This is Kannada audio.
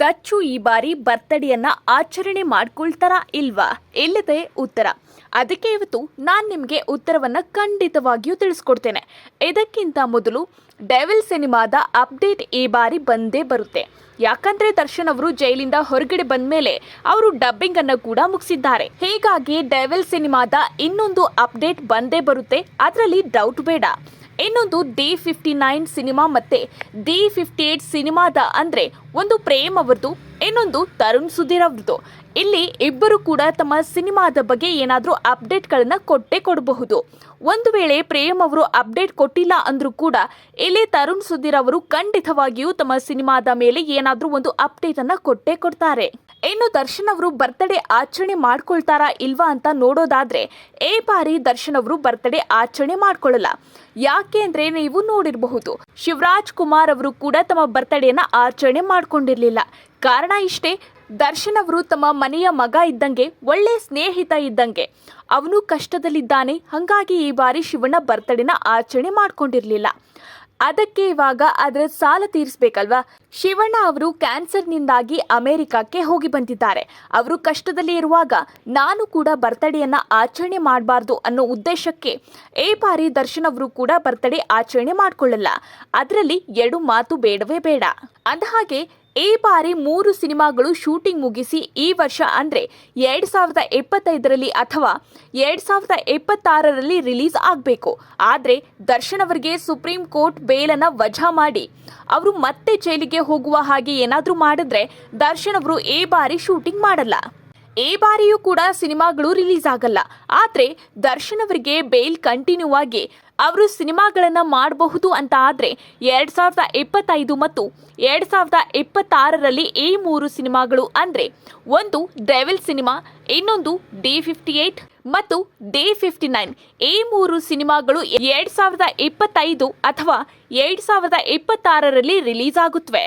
ದಚ್ಚು ಈ ಬಾರಿ ಬರ್ತಡೆಯನ್ನ ಆಚರಣೆ ಮಾಡ್ಕೊಳ್ತಾರಾ ಇಲ್ವಾ? ಇಲ್ಲದೆ ಉತ್ತರ. ಅದಕ್ಕೆ ಇವತ್ತು ನಾನು ನಿಮಗೆ ಉತ್ತರವನ್ನ ಖಂಡಿತವಾಗಿಯೂ ತಿಳಿಸ್ಕೊಡ್ತೇನೆ. ಇದಕ್ಕಿಂತ ಮೊದಲು ಡೆವಿಲ್ ಸಿನಿಮಾದ ಅಪ್ಡೇಟ್ ಈ ಬಾರಿ ಬಂದೇ ಬರುತ್ತೆ. ಯಾಕಂದ್ರೆ ದರ್ಶನ್ ಅವರು ಜೈಲಿಂದ ಹೊರಗಡೆ ಬಂದ ಮೇಲೆ ಅವರು ಡಬ್ಬಿಂಗ್ ಅನ್ನು ಕೂಡ ಮುಗಿಸಿದ್ದಾರೆ. ಹೀಗಾಗಿ ಡೆವಿಲ್ ಸಿನಿಮಾದ ಇನ್ನೊಂದು ಅಪ್ಡೇಟ್ ಬಂದೇ ಬರುತ್ತೆ. ಅದರಲ್ಲಿ ಡೌಟ್ ಬೇಡ. ಇನ್ನೊಂದು ಡಿ ಫಿಫ್ಟಿ ನೈನ್ ಸಿನಿಮಾ ಮತ್ತೆ ಡಿ ಫಿಫ್ಟಿ ಏಟ್ ಸಿನಿಮಾದ ಅಂದ್ರೆ ಒಂದು ಪ್ರೇಮ್ ಅವರದು ಇನ್ನೊಂದು ತರುಣ್ ಸುಧೀರ್ ಅವ್ರದ್ದು. ಇಲ್ಲಿ ಇಬ್ಬರು ಕೂಡ ತಮ್ಮ ಸಿನಿಮಾದ ಬಗ್ಗೆ ಏನಾದರೂ ಅಪ್ಡೇಟ್ಗಳನ್ನು ಕೊಟ್ಟೇ ಕೊಡಬಹುದು. ಒಂದು ವೇಳೆ ಪ್ರೇಮ್ ಅವರು ಅಪ್ಡೇಟ್ ಕೊಟ್ಟಿಲ್ಲ ಅಂದರೂ ಕೂಡ ಇಲ್ಲಿ ತರುಣ್ ಸುಧೀರ್ ಅವರು ಖಂಡಿತವಾಗಿಯೂ ತಮ್ಮ ಸಿನಿಮಾದ ಮೇಲೆ ಏನಾದರೂ ಒಂದು ಅಪ್ಡೇಟ್ ಅನ್ನ ಕೊಟ್ಟೇ ಕೊಡ್ತಾರೆ. ಇನ್ನು ದರ್ಶನ್ ಅವರು ಬರ್ತ್ಡೇ ಆಚರಣೆ ಮಾಡ್ಕೊಳ್ತಾರಾ ಇಲ್ವಾ ಅಂತ ನೋಡೋದಾದ್ರೆ ಈ ಬಾರಿ ದರ್ಶನ್ ಅವರು ಬರ್ತ್ಡೇ ಆಚರಣೆ ಮಾಡ್ಕೊಳ್ಳಲ್ಲ. ಯಾಕೆ ಅಂದ್ರೆ ನೀವು ನೋಡಿರಬಹುದು, ಶಿವರಾಜ್ ಕುಮಾರ್ ಅವರು ಕೂಡ ತಮ್ಮ ಬರ್ತ್ಡೇನ ಆಚರಣೆ ಮಾಡ್ಕೊಂಡಿರ್ಲಿಲ್ಲ. ಕಾರಣ ಇಷ್ಟೇ ದರ್ಶನ್ ಅವರು ತಮ್ಮ ಮನೆಯ ಮಗ ಇದ್ದಂಗೆ, ಒಳ್ಳೆ ಸ್ನೇಹಿತ ಇದ್ದಂಗೆ. ಅವನು ಕಷ್ಟದಲ್ಲಿದ್ದಾನೆ, ಹಾಗಾಗಿ ಈ ಬಾರಿ ಶಿವಣ್ಣ ಬರ್ತಡೇನ ಆಚರಣೆ ಮಾಡ್ಕೊಂಡಿರ್ಲಿಲ್ಲ. ಅದಕ್ಕೆ ಇವಾಗ ಅದರ ಸಾಲ ತೀರಿಸಬೇಕಲ್ವಾ? ಶಿವಣ್ಣ ಅವರು ಕ್ಯಾನ್ಸರ್ನಿಂದಾಗಿ ಅಮೆರಿಕಕ್ಕೆ ಹೋಗಿ ಬಂದಿದ್ದಾರೆ. ಅವರು ಕಷ್ಟದಲ್ಲಿ ಇರುವಾಗ, ನಾನು ಕೂಡ ಬರ್ತಡೇಯನ್ನು ಆಚರಣೆ ಮಾಡಬಾರ್ದು ಅನ್ನೋ ಉದ್ದೇಶಕ್ಕೆ ಈ ಬಾರಿ ದರ್ಶನ್ ಅವರು ಕೂಡ ಬರ್ತಡೇ ಆಚರಣೆ ಮಾಡಿಕೊಳ್ಳಲ್ಲ. ಅದರಲ್ಲಿ ಎರಡು ಮಾತು ಬೇಡವೇ ಬೇಡ. ಅಂದಹಾಗೆ ಈ ಬಾರಿ ಮೂರು ಸಿನಿಮಾಗಳು ಶೂಟಿಂಗ್ ಮುಗಿಸಿ ಈ ವರ್ಷ ಅಂದರೆ ಎರಡು ಸಾವಿರದ ಇಪ್ಪತ್ತೈದರಲ್ಲಿ ಅಥವಾ ಎರಡು ಸಾವಿರದ ಎಪ್ಪತ್ತಾರರಲ್ಲಿ ರಿಲೀಸ್ ಆಗಬೇಕು. ಆದರೆ ದರ್ಶನ್ ಅವರಿಗೆ ಸುಪ್ರೀಂ ಕೋರ್ಟ್ ಬೇಲನ್ನು ವಜಾ ಮಾಡಿ. ಅವರು ಮತ್ತೆ ಜೈಲಿಗೆ ಹೋಗುವ ಹಾಗೆ ಏನಾದರೂ ಮಾಡಿದ್ರೆ ದರ್ಶನ್ ಅವರು ಈ ಬಾರಿ ಶೂಟಿಂಗ್ ಮಾಡಲ್ಲ. ಈ ಬಾರಿಯೂ ಕೂಡ ಸಿನಿಮಾಗಳು ರಿಲೀಸ್ ಆಗಲ್ಲ. ಆದರೆ ದರ್ಶನ್ ಅವರಿಗೆ ಬೇಲ್ ಕಂಟಿನ್ಯೂ ಆಗಿ ಅವರು ಸಿನಿಮಾಗಳನ್ನ ಮಾಡಬಹುದು ಅಂತ ಆದರೆ ಎರಡು ಸಾವಿರದ ಇಪ್ಪತ್ತೈದು ಮತ್ತು ಎರಡು ಸಾವಿರದ ಇಪ್ಪತ್ತಾರರಲ್ಲಿ ಈ ಮೂರು ಸಿನಿಮಾಗಳು ಅಂದ್ರೆ ಒಂದು ಡೆವಿಲ್ ಸಿನಿಮಾ, ಇನ್ನೊಂದು ಡಿ ಫಿಫ್ಟಿ ಏಟ್ ಮತ್ತು ಡೇ ಫಿಫ್ಟಿ ನೈನ್. ಈ ಮೂರು ಸಿನಿಮಾಗಳು ಎರಡು ಸಾವಿರದ ಇಪ್ಪತ್ತೈದು ಅಥವಾ ಎರಡು ಸಾವಿರದ ಇಪ್ಪತ್ತಾರರಲ್ಲಿ ರಿಲೀಸ್ ಆಗುತ್ತವೆ